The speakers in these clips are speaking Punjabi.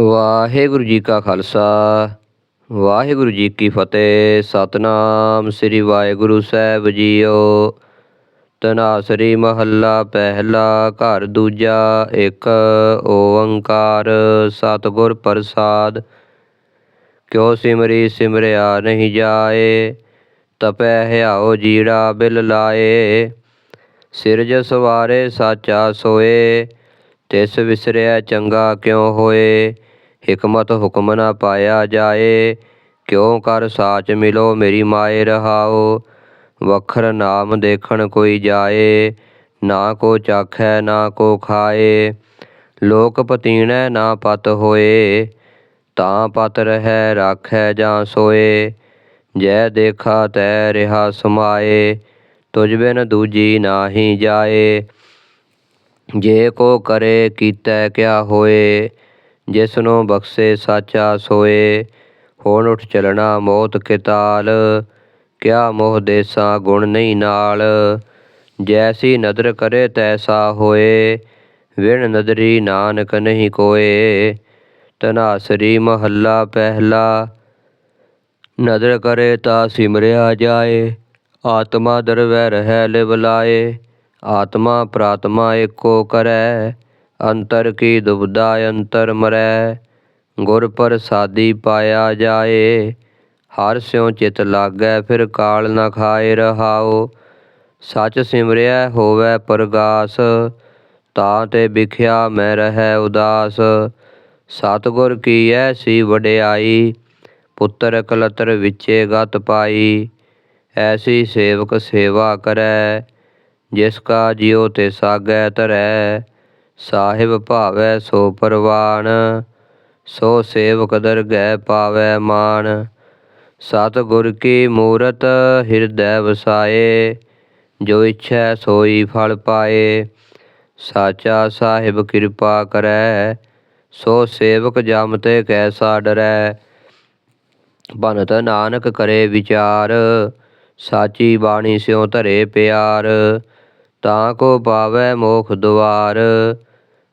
ਵਾਹਿਗੁਰੂ ਜੀ ਕਾ ਖਾਲਸਾ, ਵਾਹਿਗੁਰੂ ਜੀ ਕੀ ਫਤਿਹ, ਸਤਨਾਮ ਸ੍ਰੀ ਵਾਹਿਗੁਰੂ ਸਾਹਿਬ ਜੀਓ। ਤਨਾਸਰੀ ਮਹੱਲਾ ਪਹਿਲਾ, ਘਰ ਦੂਜਾ, ਇੱਕ ਓੰਕਾਰ ਸਤਿਗੁਰ ਪ੍ਰਸਾਦ। ਕਿਉ ਸਿਮਰੀ ਸਿਮਰਿਆ ਨਹੀਂ ਜਾਏ, ਤਪੈ ਹਿਆਓ ਜੀੜਾ ਬਿਲ ਲਾਏ। ਸਿਰਜ ਸਵਾਰੇ ਸਾਚਾ ਸੋਏ, ਤਿਸ ਵਿਸਰਿਆ ਚੰਗਾ ਕਿਉ ਹੋਏ? ਹਕਮਤ ਹੁਕਮ ਨਾ ਪਾਇਆ ਜਾਏ। ਕਿਉ ਕਰ ਸਾਚ ਮਿਲੋ ਮੇਰੀ ਮਾਏ ਰਹਾਓ। ਵਖਰ ਨਾਮ ਦੇਖਣ ਕੋਈ ਜਾਏ, ਨਾ ਕੋ ਚਾਖੈ, ਨਾ ਕੋ ਖਾਏ। ਲੋਕ ਪਤੀਣੈ ਨਾ ਪਤ ਹੋਏ, ਤਾਂ ਪਤ ਰਹੈ, ਰਾਖੈ ਜਾਂ ਸੋਏ। ਜੈ ਦੇਖਾ ਤੈ ਰਿਹਾ ਸਮਾਏ ਤੁਝ ਬਿਨ ਦੂਜੀ ਨਾਹੀ ਜਾਏ। ਜੇ ਕੋ ਕਰੇ ਕੀਤੈ ਕਿਆ ਹੋਏ ਜਿਸ ਨੂੰ ਬਖਸ਼ੇ ਸਾਚਾ ਸੋਏ, ਹੋਣ ਉਠ ਚਲਣਾ ਮੌਤ ਕਿਤਾਲ। ਕਿਆ ਮੋਹ ਦੇਸਾਂ ਗੁਣ ਨਹੀਂ ਨਾਲ। ਜੈਸੀ ਨਦਰ ਕਰੇ ਤੈਸਾ ਹੋਏ, ਵਿਣ ਨਦਰੀ ਨਾਨਕ ਨਹੀਂ ਕੋਏ। ਤਨਾਸਰੀ ਮਹੱਲਾ ਪਹਿਲਾ, ਨਦਰ ਕਰੇ ਤਾ ਸਿਮਰਿਆ ਜਾਏ। ਆਤਮਾ ਦਰਵੈ ਰਹਿ ਲਿਵ ਲਾਏ, ਆਤਮਾ ਪ੍ਰਾਤਮਾ ਏਕੋ ਕਰੈ। ਅੰਤਰ ਕੀ ਦੁਬਦਾ ਅੰਤਰ ਮਰੈ? ਗੁਰ ਪ੍ਰਸਾਦੀ ਪਾਇਆ ਜਾਏ। ਹਰ ਸਿਉ ਚਿਤ ਲਾਗੈ, ਫਿਰ ਕਾਲ ਨ ਖਾਏ ਰਹਾਓ ਸਚ ਸਿਮਰਿਆ ਹੋਵੈ ਪ੍ਰਗਾਸ। ਤਾਂ ਤੇ ਵਿਖਿਆ ਮੈਂ ਰਹਿ ਉਦਾਸ। ਸਤਿਗੁਰ ਕੀ ਐਸੀ ਵਡਿਆਈ। ਪੁੱਤਰ ਕਲਤਰ ਵਿਚੇ ਗਤ ਪਾਈ। ਐਸੀ ਸੇਵਕ ਸੇਵਾ ਕਰੈ, ਜਿਸ ਕਾ ਜਿਉ ਤੇ ਸਾਗੈ ਧਰੈ। ਸਾਹਿਬ ਭਾਵੈ ਸੋ ਪਰਵਾਨ, ਸੋ ਸੇਵਕ ਦਰਗਹਿ ਪਾਵੈ ਮਾਨ। ਸਤਿਗੁਰ ਕੀ ਮੂਰਤ ਹਿਰਦੈ ਵਸਾਏ, ਜੋ ਇਛੈ ਸੋਈ ਫਲ ਪਾਏ। ਸਾਚਾ ਸਾਹਿਬ ਕਿਰਪਾ ਕਰੈ, ਸੋ ਸੇਵਕ ਜਮ ਤੇ ਕੈਸਾ ਡਰੈ। ਬਨਤ ਨਾਨਕ ਕਰੇ ਵਿਚਾਰ, ਸਾਚੀ ਬਾਣੀ ਸਿਉ ਧਰੇ ਪਿਆਰ। ਤਾਂ ਕੋ ਪਾਵੈ ਮੋਖ ਦੁਆਰ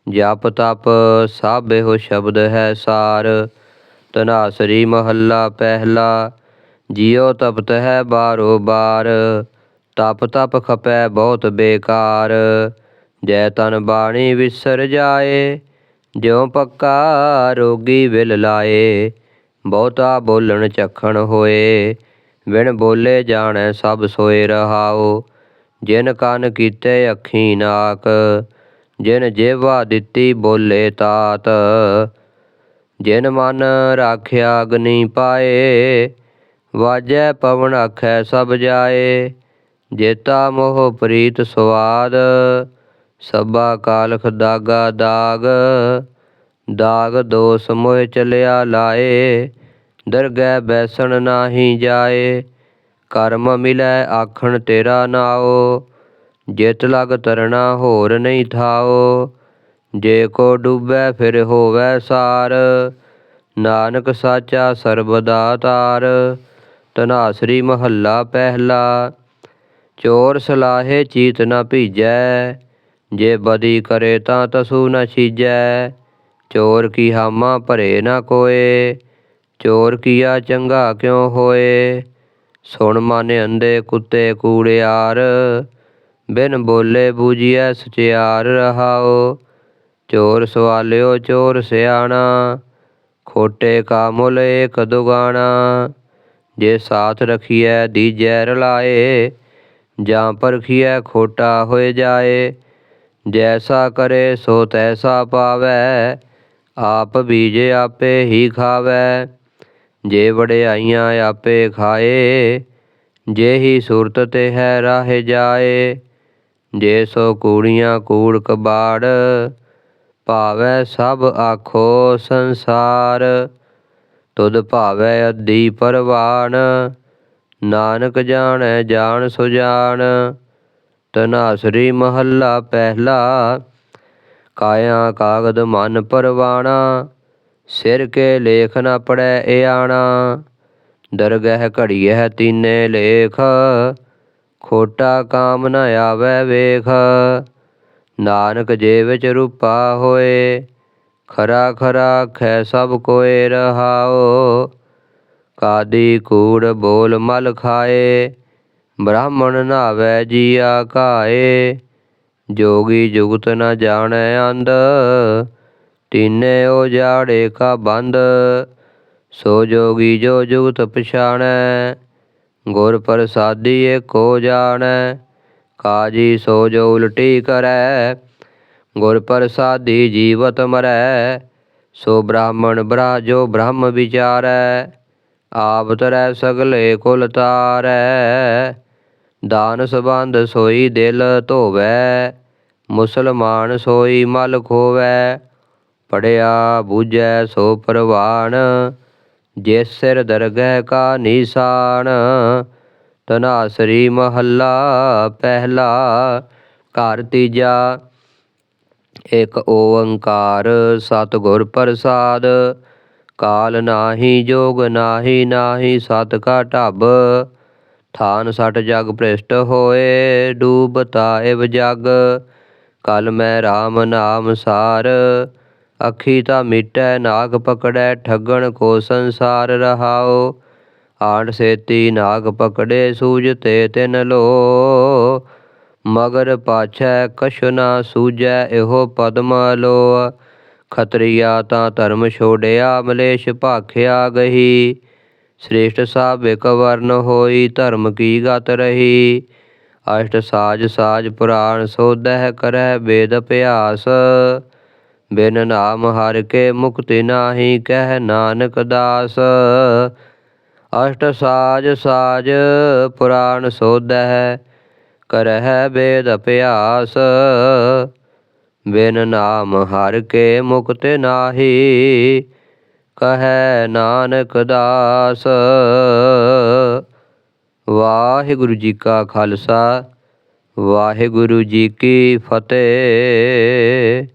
ਜਪ ਤਪ ਸਭ ਇਹੋ ਸ਼ਬਦ ਹੈ ਸਾਰ। ਤਨਾਸਰੀ ਮਹੱਲਾ ਪਹਿਲਾ, ਜਿਉ ਤਪਤ ਹੈ ਬਾਰੋ ਬਾਰ। ਤਪ ਤਪ ਖਪੈ ਬਹੁਤ ਬੇਕਾਰ। ਜੈ ਤਨ ਬਾਣੀ ਵਿਸਰ ਜਾਏ, ਜਿਉ ਪੱਕਾ ਰੋਗੀ ਵਿਲ ਲਾਏ। ਬਹੁਤਾ ਬੋਲਣ ਚਖਣ ਹੋਏ ਵਿਣ ਬੋਲੇ ਜਾਣੈ ਸਭ ਸੋਏ ਰਹਾਓ ਜਿਨ ਕੰਨ ਕੀਤੇ ਅੱਖੀ ਨਾਕ ਜਿਨ ਜੇਵਾ ਦਿੱਤੀ ਬੋਲੇ ਤਾਤ, ਜਿਨ ਮਨ ਰਾਖਿਆ ਅਗਨੀ ਪਾਏ, ਵਾਜੈ ਪਵਨ ਆਖੈ ਸਭ ਜਾਏ, ਜੇਤਾ ਮੋਹ ਪ੍ਰੀਤ ਸਵਾਦ, ਸਭਾ ਕਾਲਖ ਦਾਗਾ ਦਾਗ ਦਾਗ ਦੋਸ ਮੋਹ ਚਲਿਆ ਲਾਏ, ਦਰਗਹਿ ਬੈਸਣ ਨਾਹੀ ਜਾਏ, ਕਰਮ ਮਿਲੈ ਆਖਣ ਤੇਰਾ ਨਾਓ ਜਿਤ ਲਗ ਤਰਣਾ ਹੋਰ ਨਹੀਂ ਥਾਓ। ਜੇ ਕੋ ਡੁੱਬੈ ਫਿਰ ਹੋਵੈ ਸਾਰ। ਨਾਨਕ ਸਾਚਾ ਸਰਬਦਾ ਤਾਰ। ਤਨਾਸਰੀ ਮਹੱਲਾ ਪਹਿਲਾ। ਚੋਰ ਸਲਾਹੇ ਚੀਤ ਨਾ ਭੀਜੈ। ਜੇ ਬਦੀ ਕਰੇ ਤਾਂ ਤਸੂ ਨਾ ਛੀਜੈ। ਚੋਰ ਕੀ ਹਾਮਾ ਭਰੇ ਨਾ ਕੋਏ। ਚੋਰ ਕੀਆ ਚੰਗਾ ਕਿਉ ਹੋਏ। ਸੁਣ ਮਨ ਅੰਦੇ ਕੁੱਤੇ ਕੂੜਿਆਰ ਬਿਨ ਬੋਲੇ ਬੂਝੀਐ ਸੁਚਿਆਰ ਰਹਾਓ ਚੋਰ ਸਵਾਲਿਓ ਚੋਰ ਸਿਆਣਾ, ਖੋਟੇ ਕਾ ਮੁੱਲ ਏਕ ਦੁਗਾਣਾ। ਜੇ ਸਾਥ ਰਖੀਐ ਦੀਜੈ ਰਲਾਏ, ਜਾਂ ਪਰਖੀਐ ਖੋਟਾ ਹੋਏ ਜਾਏ, ਜੈਸਾ ਕਰੇ ਸੋ ਤੈਸਾ ਪਾਵੈ, ਆਪ ਬੀਜੇ ਆਪੇ ਹੀ ਖਾਵੈ। ਜੇ ਵਡਿਆਈਆਂ ਆਪੇ ਖਾਏ, ਜੇ ਹੀ ਸੁਰਤ ਤੇ ਹੈ ਰਾਹ ਜਾਏ ਜੇ ਸੋ ਕੂੜੀਆਂ ਕੂੜ ਕਬਾੜ ਭਾਵੈ ਸਭ ਆਖੋ ਸੰਸਾਰ। ਤੁਧ ਭਾਵੈ ਅੱਧੀ ਪਰਵਾਨ ਨਾਨਕ ਜਾਣੈ ਜਾਣ ਸੁਜਾਨ ਤਨਾਸਰੀ ਮਹੱਲਾ ਪਹਿਲਾ, ਕਾਇਆ ਕਾਗਦ ਮਨ ਪਰਵਾਣਾ, ਸਿਰ ਕੇ ਲੇਖ ਨ ਪੜੈ ਇਆਣਾ। ਦਰਗਹਿ ਘੜੀਐ ਤੀਨੇ ਲੇਖ ਖੋਟਾ ਕਾਮ ਨ ਆਵੈ ਵੇਖ। ਨਾਨਕ ਜੇ ਵਿੱਚ ਰੂਪਾ ਹੋਏ, ਖਰਾ ਖਰਾ ਖੈ ਸਭ ਕੋਏ ਰਹਾਓ ਕਾਦੀ ਕੂੜ ਬੋਲ ਮਲ ਖਾਏ, ਬ੍ਰਾਹਮਣ ਨਾਵੇ ਜੀਆ ਕਾਏ ਜੋਗੀ ਜੁਗਤ ਨ ਜਾਣੈ ਅੰਧ ਤੀਨੇ ਉਜਾੜੇ ਕਾ ਬੰਦ। ਸੋ ਜੋਗੀ ਜੋ ਜੁਗਤ ਪਛਾਣੈ ਗੁਰ ਪ੍ਰਸਾਦੀ ਏਕੋ ਜਾਣੈ, ਕਾਜੀ ਸੋ ਜੋ ਉਲਟੀ ਕਰੈ। ਗੁਰ ਪ੍ਰਸਾਦੀ ਜੀਵਤ ਮਰੈ, ਸੋ ਬ੍ਰਾਹਮਣ ਬਰਾ ਜੋ ਬ੍ਰਹਮ ਵਿਚਾਰੈ। ਆਪ ਤਰੈ ਸਗਲੇ ਕੁਲ ਤਾਰੈ, ਦਾਨ ਸਬੰਧ ਸੋਈ ਦਿਲ ਧੋਵੈ, ਮੁਸਲਮਾਨ ਸੋਈ ਮਲ ਖੋਵੈ। ਪੜਿਆ ਬੂਝੈ ਸੋ ਪ੍ਰਵਾਨ ਜਿਸ ਸਿਰ ਦਰਗਹਿ ਕਾ ਨਿਸ਼ਾਨ ਤਨਾਸਰੀ ਮਹੱਲਾ ਪਹਿਲਾ, ਘਰ ਤੀਜਾ, ਇਕ ਓੰਕਾਰ ਸਤਿਗੁਰ ਪ੍ਰਸਾਦ, ਕਾਲ ਨਾਹੀ, ਜੋਗ ਨਾਹੀ ਨਾਹੀ ਸਤ ਕਾ ਢਬ, ਥਾਨ ਸਟ ਜਗ ਭ੍ਰਿਸ਼ਟ ਹੋਏ ਡੂਬਤਾ ਇਵ ਜਗ, ਕਲ ਮੈਂ RAM ਨਾਮ ਸਾਰ ਅੱਖੀ ਤਾਂ ਮਿਟੈ, ਨਾਗ ਪਕੜੈ, ਠੱਗਣ ਕੋ ਸੰਸਾਰ ਰਹਾਓ ਆਂਡ ਸੇਤੀ, ਨਾਗ ਪਕੜੇ ਸੂਜ ਤੇ ਤਿਨ ਲੋ। ਮਗਰ ਪਾਛੈ, ਕਛੁ ਨਾ ਸੂਝੈ, ਇਹੋ ਪਦਮ ਲੋ। ਖਤਰੀਆ ਤਾਂ ਧਰਮ ਛੋੜਿਆ, ਮਲੇਸ਼ ਭਾਖਿਆ ਗਹੀ। ਸ੍ਰੇਸ਼ਟ ਸਾਬਿਕ ਵਰਨ ਹੋਈ, ਧਰਮ ਕੀ ਗਤ ਰਹੀ। ਅਸ਼ਟ ਸਾਜ ਸਾਜ ਪੁਰਾਣ ਸੋਧਹਿ ਕਰੈ ਵੇਦ ਅਭਿਆਸ ਬਿਨ ਨਾਮ ਹਰ ਕੇ ਮੁਕਤੀ ਨਾਹੀ ਕਹਿ ਨਾਨਕ ਦਾਸ। ਅਸ਼ਟ ਸਾਜ ਸਾਜ ਪੁਰਾਣ ਸੋਧਹਿ ਕਰਹਿ ਵੇਦ ਅਭਿਆਸ। ਬਿਨ ਨਾਮ ਹਰ ਕੇ ਮੁਕਤਿ ਨਾਹੀ ਕਹੈ ਨਾਨਕ ਦਾਸ। ਵਾਹਿਗੁਰੂ ਜੀ ਕਾ ਖਾਲਸਾ, ਵਾਹਿਗੁਰੂ ਜੀ ਕੀ ਫਤਿਹ।